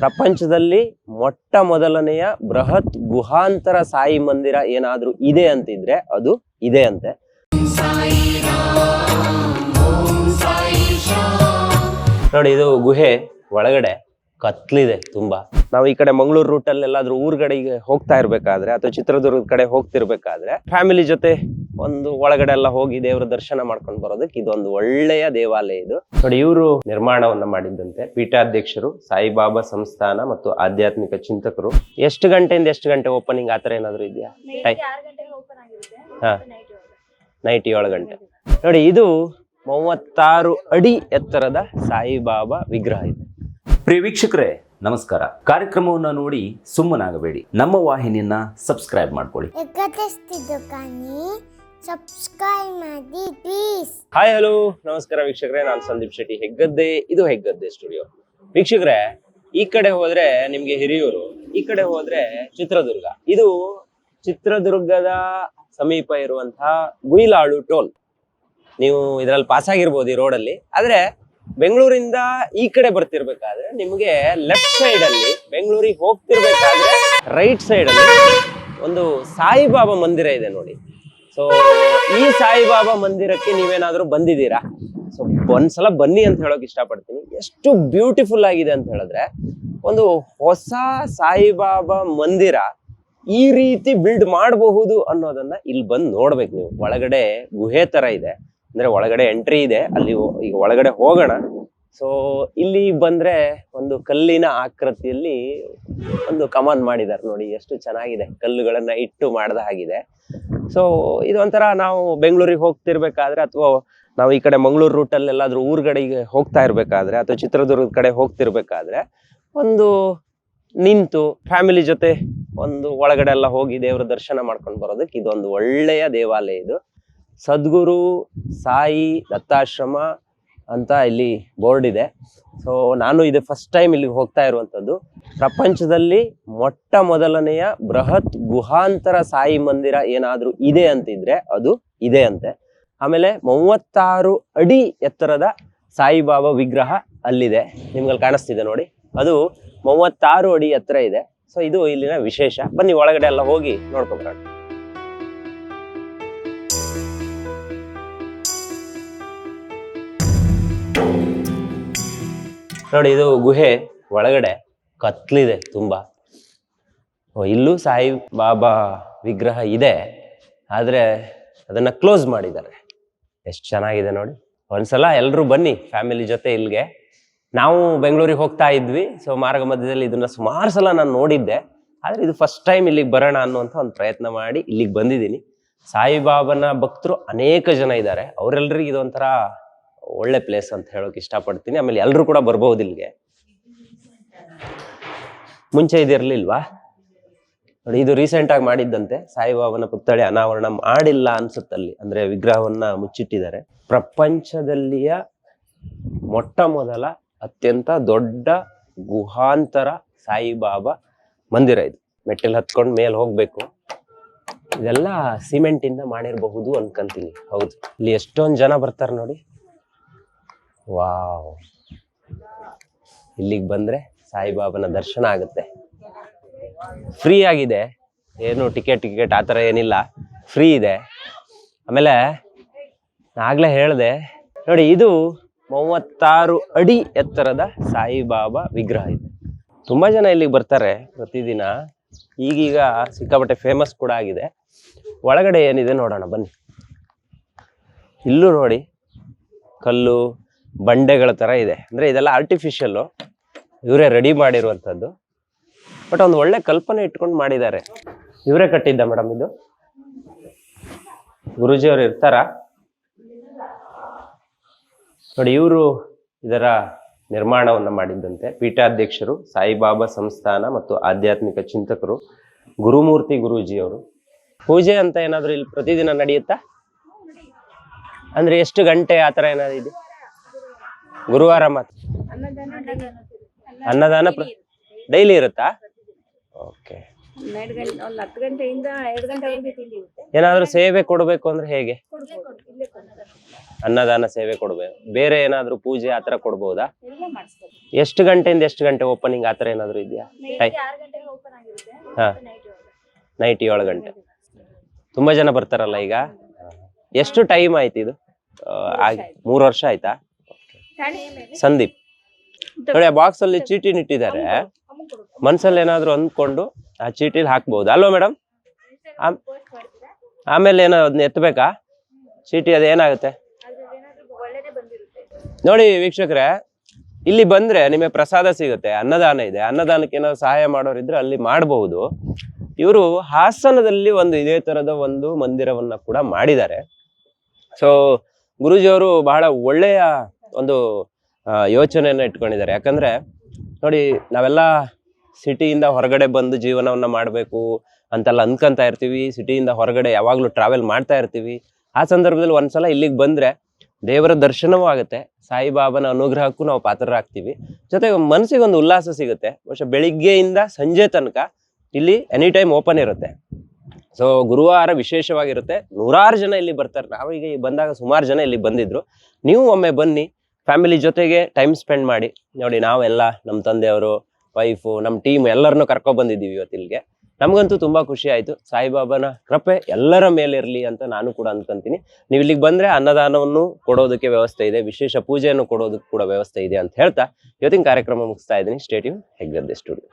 ಪ್ರಪಂಚದಲ್ಲಿ ಮೊಟ್ಟ ಮೊದಲನೆಯ ಬೃಹತ್ ಗುಹಾಂತರ ಸಾಯಿ ಮಂದಿರ ಏನಾದರೂ ಇದೆ ಅಂತಿದ್ರೆ ಅದು ಇದೆ ಅಂತೆ. ನೋಡಿ, ಇದು ಗುಹೆ ಒಳಗಡೆ ಕತ್ಲಿದೆ ತುಂಬಾ. ನಾವು ಈ ಕಡೆ ಮಂಗಳೂರು ರೂಟ್ ಅಲ್ಲಿ ಎಲ್ಲಾದ್ರೂ ಊರ್ಗಡೆಗೆ ಹೋಗ್ತಾ ಇರ್ಬೇಕಾದ್ರೆ ಅಥವಾ ಚಿತ್ರದುರ್ಗದ ಕಡೆ ಹೋಗ್ತಿರ್ಬೇಕಾದ್ರೆ ಫ್ಯಾಮಿಲಿ ಜೊತೆ ಒಂದು ಒಳಗಡೆ ಎಲ್ಲ ಹೋಗಿ ದೇವರ ದರ್ಶನ ಮಾಡ್ಕೊಂಡು ಬರೋದಕ್ಕೆ ಇದೊಂದು ಒಳ್ಳೆಯ ದೇವಾಲಯ ಇದು. ನೋಡಿ ಇವರು ನಿರ್ಮಾಣವನ್ನ ಮಾಡಿದ್ದಂತೆ ಪೀಠಾಧ್ಯಕ್ಷರು ಸಾಯಿಬಾಬಾ ಸಂಸ್ಥಾನ ಮತ್ತು ಆಧ್ಯಾತ್ಮಿಕ ಚಿಂತಕರು. ಎಷ್ಟು ಗಂಟೆಯಿಂದ ಎಷ್ಟು ಗಂಟೆ ಓಪನಿಂಗ್ ಆತರ ಏನಾದ್ರು ಇದೆಯಾ? ನೈಟ್ ಗಂಟೆಗೆ ಓಪನ್ ಆಗಿರುತ್ತೆ ಹಾ. ನೈಟ್ ನೈಟ್ ಏಳು ಗಂಟೆ. ನೋಡಿ ಇದು ಮೂವತ್ತಾರು ಅಡಿ ಎತ್ತರದ ಸಾಯಿಬಾಬಾ ವಿಗ್ರಹ ಇದೆ. ಪ್ರಿಯ ವೀಕ್ಷಕರೇ ನಮಸ್ಕಾರ. ಕಾರ್ಯಕ್ರಮವನ್ನು ನೋಡಿ ಸುಮ್ಮನಾಗಬೇಡಿ. ನಮ್ಮ ವಾಹಿನಿಯನ್ನ ಸಬ್ಸ್ಕ್ರೈಬ್ ಮಾಡ್ಕೊಳ್ಳಿ. ಸಬ್ಸ್ಕ್ರೈಬ್ ಮಾಡಿ ಪ್ಲೀಸ್ ಹಾಯ್ ಹಲೋ ನಮಸ್ಕಾರ ವೀಕ್ಷಕರೇ ನಾನು ಸಂದೀಪ್ ಶೆಟ್ಟಿ. ಹೆಗ್ಗದ್ದೆ ಇದು ಹೆಗ್ಗದ್ದೆ ಸ್ಟುಡಿಯೋ ವೀಕ್ಷಕರೇ ಈ ಕಡೆ ಹೋದ್ರೆ ನಿಮ್ಗೆ ಹಿರಿಯೂರು ಈ ಕಡೆ ಹೋದ್ರೆ ಚಿತ್ರದುರ್ಗ. ಇದು ಚಿತ್ರದುರ್ಗದ ಸಮೀಪ ಇರುವಂತಹ ಗುಯಿಲಾಳು ಟೋಲ್. ನೀವು ಇದ್ರಲ್ಲಿ ಪಾಸ್ ಆಗಿರ್ಬೋದು ಈ ರೋಡಲ್ಲಿ ಆದ್ರೆ ಬೆಂಗಳೂರಿಂದ ಈ ಕಡೆ ಬರ್ತಿರ್ಬೇಕಾದ್ರೆ ನಿಮ್ಗೆ ಲೆಫ್ಟ್ ಸೈಡ್ ಅಲ್ಲಿ ಬೆಂಗಳೂರಿಗೆ ಹೋಗ್ತಿರ್ಬೇಕಾದ್ರೆ ರೈಟ್ ಸೈಡ್ ಅಲ್ಲಿ ಒಂದು ಸಾಯಿಬಾಬಾ ಮಂದಿರ ಇದೆ ನೋಡಿ. ಸೊ ಈ ಸಾಯಿಬಾಬಾ ಮಂದಿರಕ್ಕೆ ನೀವೇನಾದ್ರೂ ಬಂದಿದ್ದೀರಾ? ಸೊ ಒಂದ್ಸಲ ಬನ್ನಿ ಅಂತ ಹೇಳೋಕೆ ಇಷ್ಟಪಡ್ತೀನಿ. ಎಷ್ಟು ಬ್ಯೂಟಿಫುಲ್ ಆಗಿದೆ ಅಂತ ಹೇಳಿದ್ರೆ, ಒಂದು ಹೊಸ ಸಾಯಿಬಾಬಾ ಮಂದಿರ ಈ ರೀತಿ ಬಿಲ್ಡ್ ಮಾಡಬಹುದು ಅನ್ನೋದನ್ನ ಇಲ್ಲಿ ಬಂದು ನೋಡ್ಬೇಕು ನೀವು. ಒಳಗಡೆ ಗುಹೆ ತರ ಇದೆ. ಅಂದ್ರೆ ಒಳಗಡೆ ಎಂಟ್ರಿ ಇದೆ, ಅಲ್ಲಿ ಈಗ ಒಳಗಡೆ ಹೋಗೋಣ. ಸೊ ಇಲ್ಲಿ ಬಂದ್ರೆ ಒಂದು ಕಲ್ಲಿನ ಆಕೃತಿಯಲ್ಲಿ ಒಂದು ಕಮಾನ್ ಮಾಡಿದ್ದಾರೆ ನೋಡಿ, ಎಷ್ಟು ಚೆನ್ನಾಗಿದೆ. ಕಲ್ಲುಗಳನ್ನ ಇಟ್ಟು ಮಾಡದ ಹಾಗಿದೆ. ಸೊ ಇದೊಂಥರ ನಾವು ಬೆಂಗಳೂರಿಗೆ ಹೋಗ್ತಿರ್ಬೇಕಾದ್ರೆ ಅಥವಾ ನಾವು ಈ ಕಡೆ ಮಂಗಳೂರು ರೂಟಲ್ಲಿ ಎಲ್ಲಾದ್ರೂ ಊರ್ಗಡೆಗೆ ಹೋಗ್ತಾ ಇರ್ಬೇಕಾದ್ರೆ ಅಥವಾ ಚಿತ್ರದುರ್ಗದ ಕಡೆ ಹೋಗ್ತಿರ್ಬೇಕಾದ್ರೆ ಒಂದು ನಿಂತು ಫ್ಯಾಮಿಲಿ ಜೊತೆ ಒಂದು ಒಳಗಡೆ ಎಲ್ಲ ಹೋಗಿ ದೇವರ ದರ್ಶನ ಮಾಡ್ಕೊಂಡು ಬರೋದಕ್ಕೆ ಇದೊಂದು ಒಳ್ಳೆಯ ದೇವಾಲಯ ಇದು. ಸದ್ಗುರು, ಸಾಯಿ, ದತ್ತಾಶ್ರಮ ಅಂತ ಇಲ್ಲಿ ಬೋರ್ಡ್ ಇದೆ. ಸೊ ನಾನು ಇದು ಫಸ್ಟ್ ಟೈಮ್ ಇಲ್ಲಿಗೆ ಹೋಗ್ತಾ ಇರುವಂಥದ್ದು. ಪ್ರಪಂಚದಲ್ಲಿ ಮೊಟ್ಟ ಮೊದಲನೆಯ ಬೃಹತ್ ಗುಹಾಂತರ ಸಾಯಿ ಮಂದಿರ ಏನಾದರೂ ಇದೆ ಅಂತಿದ್ರೆ ಅದು ಇದೆ ಅಂತೆ. ಆಮೇಲೆ ಮೂವತ್ತಾರು ಅಡಿ ಎತ್ತರದ ಸಾಯಿಬಾಬಾ ವಿಗ್ರಹ ಅಲ್ಲಿದೆ. ನಿಮ್ಗಲ್ಲಿ ಕಾಣಿಸ್ತಿದೆ ನೋಡಿ. ಅದು ಮೂವತ್ತಾರು ಅಡಿ ಎತ್ತರ ಇದೆ. ಸೊ ಇದು ಇಲ್ಲಿನ ವಿಶೇಷ. ಬನ್ನಿ, ಒಳಗಡೆ ಎಲ್ಲ ಹೋಗಿ ನೋಡ್ಕೊಂಡ್ಬರೋಣ ನೋಡಿ, ಇದು ಗುಹೆ ಒಳಗಡೆ ಕತ್ಲಿದೆ ತುಂಬಾ. ಇಲ್ಲೂ ಸಾಯಿ ಬಾಬಾ ವಿಗ್ರಹ ಇದೆ, ಆದರೆ ಅದನ್ನ ಕ್ಲೋಸ್ ಮಾಡಿದ್ದಾರೆ. ಎಷ್ಟು ಚೆನ್ನಾಗಿದೆ ನೋಡಿ. ಒಂದ್ಸಲ ಎಲ್ಲರೂ ಬನ್ನಿ ಫ್ಯಾಮಿಲಿ ಜೊತೆ ಇಲ್ಲಿಗೆ. ನಾವು ಬೆಂಗಳೂರಿಗೆ ಹೋಗ್ತಾ ಇದ್ವಿ ಸೊ ಮಾರ್ಗ ಮಧ್ಯದಲ್ಲಿ ಇದನ್ನ ಸುಮಾರು ಸಲ ನಾನು ನೋಡಿದ್ದೆ. ಆದರೆ ಇದು ಫಸ್ಟ್ ಟೈಮ್ ಇಲ್ಲಿಗೆ ಬರೋಣ ಅನ್ನುವಂಥ ಒಂದು ಪ್ರಯತ್ನ ಮಾಡಿ ಇಲ್ಲಿಗೆ ಬಂದಿದ್ದೀನಿ. ಸಾಯಿಬಾಬನ ಭಕ್ತರು ಅನೇಕ ಜನ ಇದ್ದಾರೆ. ಅವರೆಲ್ಲರಿಗೂ ಇದೊಂಥರ ಒಳ್ಳೆ ಪ್ಲೇಸ್ ಅಂತ ಹೇಳೋಕೆ ಇಷ್ಟಪಡ್ತೀನಿ. ಆಮೇಲೆ ಎಲ್ಲರೂ ಕೂಡ ಬರ್ಬೋದು ಇಲ್ಲಿಗೆ. ಮುಂಚೆ ಇದಿರಲಿಲ್ವಾ ನೋಡಿ, ಇದು ರೀಸೆಂಟ್ ಆಗಿ ಮಾಡಿದ್ದಂತೆ. ಸಾಯಿಬಾಬನ ಪುತ್ಥಳಿ ಅನಾವರಣ ಮಾಡಿಲ್ಲ ಅನ್ಸುತ್ತಲ್ಲಿ ಅಂದ್ರೆ ವಿಗ್ರಹವನ್ನ ಮುಚ್ಚಿಟ್ಟಿದ್ದಾರೆ. ಪ್ರಪಂಚದಲ್ಲಿಯ ಮೊಟ್ಟ ಮೊದಲ ಅತ್ಯಂತ ದೊಡ್ಡ ಗುಹಾಂತರ ಸಾಯಿಬಾಬಾ ಮಂದಿರ ಇದು. ಮೆಟ್ಟಲು ಹತ್ಕೊಂಡು ಮೇಲೆ ಹೋಗ್ಬೇಕು. ಇದೆಲ್ಲ ಸಿಮೆಂಟ್ ಇಂದ ಮಾಡಿರಬಹುದು ಅನ್ಕಂತೀನಿ. ಹೌದು. ಇಲ್ಲಿ ಎಷ್ಟೊಂದು ಜನ ಬರ್ತಾರೆ ನೋಡಿ. ವಾವ್. ಇಲ್ಲಿಗೆ ಬಂದರೆ ಸಾಯಿಬಾಬನ ದರ್ಶನ ಆಗುತ್ತೆ. ಫ್ರೀ ಆಗಿದೆ. ಏನು ಟಿಕೆಟ್ ಟಿಕೆಟ್ ಆ ಥರ ಏನಿಲ್ಲ. ಫ್ರೀ ಇದೆ. ಆಮೇಲೆ ಆಗಲೇ ಹೇಳಿದೆ, ನೋಡಿ ಇದು ಮೂವತ್ತಾರು ಅಡಿ ಎತ್ತರದ ಸಾಯಿಬಾಬಾ ವಿಗ್ರಹ ಇದೆ. ತುಂಬ ಜನ ಇಲ್ಲಿಗೆ ಬರ್ತಾರೆ ಪ್ರತಿದಿನ. ಈಗೀಗ ಸಿಕ್ಕಾಪಟ್ಟೆ ಫೇಮಸ್ ಕೂಡ ಆಗಿದೆ. ಒಳಗಡೆ ಏನಿದೆ ನೋಡೋಣ, ಬನ್ನಿ. ಇಲ್ಲೂ ನೋಡಿ, ಕಲ್ಲು ಬಂಡೆಗಳ ತರ ಇದೆ. ಅಂದ್ರೆ ಇದೆಲ್ಲ ಆರ್ಟಿಫಿಷಿಯಲ್ಲು ಇವರೇ ರೆಡಿ ಮಾಡಿರುವಂಥದ್ದು. ಬಟ್ ಒಂದು ಒಳ್ಳೆ ಕಲ್ಪನೆ ಇಟ್ಕೊಂಡು ಮಾಡಿದ್ದಾರೆ. ಇವರೇ ಕಟ್ಟಿದ್ದ ಮೇಡಮ್ ಇದು. ಗುರುಜಿ ಅವರು ಇರ್ತಾರ. ನೋಡಿ, ಇವರು ಇದರ ನಿರ್ಮಾಣವನ್ನು ಮಾಡಿದ್ದಂತೆ. ಪೀಠಾಧ್ಯಕ್ಷರು, ಸಾಯಿಬಾಬಾ ಸಂಸ್ಥಾನ ಮತ್ತು ಆಧ್ಯಾತ್ಮಿಕ ಚಿಂತಕರು, ಗುರುಮೂರ್ತಿ ಗುರೂಜಿಯವರು. ಪೂಜೆ ಅಂತ ಏನಾದರೂ ಇಲ್ಲಿ ಪ್ರತಿದಿನ ನಡೆಯುತ್ತಾ? ಅಂದ್ರೆ ಎಷ್ಟು ಗಂಟೆ ಆ ಥರ ಏನಾದ್ರು ಇದೆ ಗುರುವಾರ ಮಾತ್ರ ಅನ್ನದಾನ ಡೈಲಿ ಇರುತ್ತಾ? ಓಕೆ ಏನಾದ್ರೂ ಸೇವೆ ಕೊಡಬೇಕು ಅಂದ್ರೆ ಹೇಗೆ? ಅನ್ನದಾನ ಸೇವೆ ಕೊಡ್ಬೇಕು. ಬೇರೆ ಏನಾದ್ರೂ ಪೂಜೆ ಆತರ ಕೊಡಬಹುದಾ ಎಷ್ಟು ಗಂಟೆಯಿಂದ ಎಷ್ಟು ಗಂಟೆ ಓಪನಿಂಗ್ ಆತರ ಏನಾದ್ರೂ ಇದೆಯಾ? ಹಾ. ನೈಟ್ ಏಳು ಗಂಟೆ. ತುಂಬಾ ಜನ ಬರ್ತಾರಲ್ಲ ಈಗ? ಎಷ್ಟು ಟೈಮ್ ಆಯ್ತು ಇದು? ಮೂರು ವರ್ಷ ಆಯ್ತಾ? ಸಂದೀಪ್. ನೋಡಿ ಆ ಬಾಕ್ಸ್ ಅಲ್ಲಿ ಚೀಟಿ ಇಟ್ಟಿದ್ದಾರೆ. ಮನ್ಸಲ್ಲಿ ಏನಾದ್ರು ಅಂದ್ಕೊಂಡು ಆ ಚೀಟಿಲಿ ಹಾಕ್ಬಹುದು ಅಲ್ವಾ ಮೇಡಮ್ ಆಮ್- ಆಮೇಲೆ ಏನೋ ಅದನ್ನ ಎತ್ತಬೇಕಾ? ಚೀಟಿ ಅದೇನಾಗುತ್ತೆ ಏನಾಗುತ್ತೆ? ಬಂದಿರುತ್ತೆ. ನೋಡಿ ವೀಕ್ಷಕರೇ ಇಲ್ಲಿ ಬಂದ್ರೆ ನಿಮಗೆ ಪ್ರಸಾದ ಸಿಗುತ್ತೆ ಅನ್ನದಾನ ಇದೆ. ಅನ್ನದಾನಕ್ಕೆ ಏನಾದ್ರು ಸಹಾಯ ಮಾಡೋರಿದ್ರೆ ಅಲ್ಲಿ ಮಾಡಬಹುದು. ಇವರು ಹಾಸನದಲ್ಲಿ ಒಂದು ಇದೇ ತರದ ಒಂದು ಮಂದಿರವನ್ನ ಕೂಡ ಮಾಡಿದ್ದಾರೆ. ಸೊ ಗುರುಜಿಯವರು ಬಹಳ ಒಳ್ಳೆಯ ಒಂದು ಯೋಚನೆಯನ್ನು ಇಟ್ಕೊಂಡಿದ್ದಾರೆ. ಯಾಕಂದರೆ ನೋಡಿ, ನಾವೆಲ್ಲ ಸಿಟಿಯಿಂದ ಹೊರಗಡೆ ಬಂದು ಜೀವನವನ್ನು ಮಾಡಬೇಕು ಅಂತೆಲ್ಲ ಅಂದ್ಕೊಂತಾ ಇರ್ತೀವಿ. ಸಿಟಿಯಿಂದ ಹೊರಗಡೆ ಯಾವಾಗಲೂ ಟ್ರಾವೆಲ್ ಮಾಡ್ತಾ ಇರ್ತೀವಿ. ಆ ಸಂದರ್ಭದಲ್ಲಿ ಒಂದ್ಸಲ ಇಲ್ಲಿಗೆ ಬಂದರೆ ದೇವರ ದರ್ಶನವೂ ಆಗುತ್ತೆ. ಸಾಯಿಬಾಬನ ಅನುಗ್ರಹಕ್ಕೂ ನಾವು ಪಾತ್ರರಾಗ್ತೀವಿ. ಜೊತೆಗೆ ಮನಸ್ಸಿಗೆ ಒಂದು ಉಲ್ಲಾಸ ಸಿಗುತ್ತೆ. ಬಹುಶಃ ಬೆಳಿಗ್ಗೆಯಿಂದ ಸಂಜೆ ತನಕ ಇಲ್ಲಿ ಎನಿ ಟೈಮ್ ಓಪನ್ ಇರುತ್ತೆ. ಸೊ ಗುರುವಾರ ವಿಶೇಷವಾಗಿರುತ್ತೆ. ನೂರಾರು ಜನ ಇಲ್ಲಿ ಬರ್ತಾರೆ. ನಾವೀಗ ಈಗ ಬಂದಾಗ ಸುಮಾರು ಜನ ಇಲ್ಲಿ ಬಂದಿದ್ರು. ನೀವು ಒಮ್ಮೆ ಬನ್ನಿ. ಫ್ಯಾಮಿಲಿ ಜೊತೆಗೆ ಟೈಮ್ ಸ್ಪೆಂಡ್ ಮಾಡಿ. ನೋಡಿ, ನಾವೆಲ್ಲ ನಮ್ಮ ತಂದೆಯವರು ವೈಫು ನಮ್ಮ ಟೀಮ್ ಎಲ್ಲರನ್ನೂ ಕರ್ಕೊ ಬಂದಿದ್ದೀವಿ ಇವತ್ತು ಇಲ್ಲಿಗೆ. ನಮಗಂತೂ ತುಂಬಾ ಖುಷಿ ಆಯಿತು. ಸಾಯಿಬಾಬಾನ ಕೃಪೆ ಎಲ್ಲರ ಮೇಲೆ ಇರಲಿ ಅಂತ ನಾನು ಕೂಡ ಅನ್ಕೊಂತೀನಿ. ನೀವು ಇಲ್ಲಿಗೆ ಬಂದ್ರೆ ಅನ್ನದಾನವನ್ನು ಕೊಡೋದಕ್ಕೆ ವ್ಯವಸ್ಥೆ ಇದೆ, ವಿಶೇಷ ಪೂಜೆಯನ್ನು ಕೊಡೋದಕ್ಕೆ ಕೂಡ ವ್ಯವಸ್ಥೆ ಇದೆ ಅಂತ ಹೇಳ್ತಾ ಇವತ್ತಿನ ಕಾರ್ಯಕ್ರಮ ಮುಗಿಸ್ತಾ ಇದ್ದೀನಿ. ಸ್ಟೇಟಿವ್ ಹೆಗ್ಗದ್ದೆ ಸ್ಟುಡಿಯೋ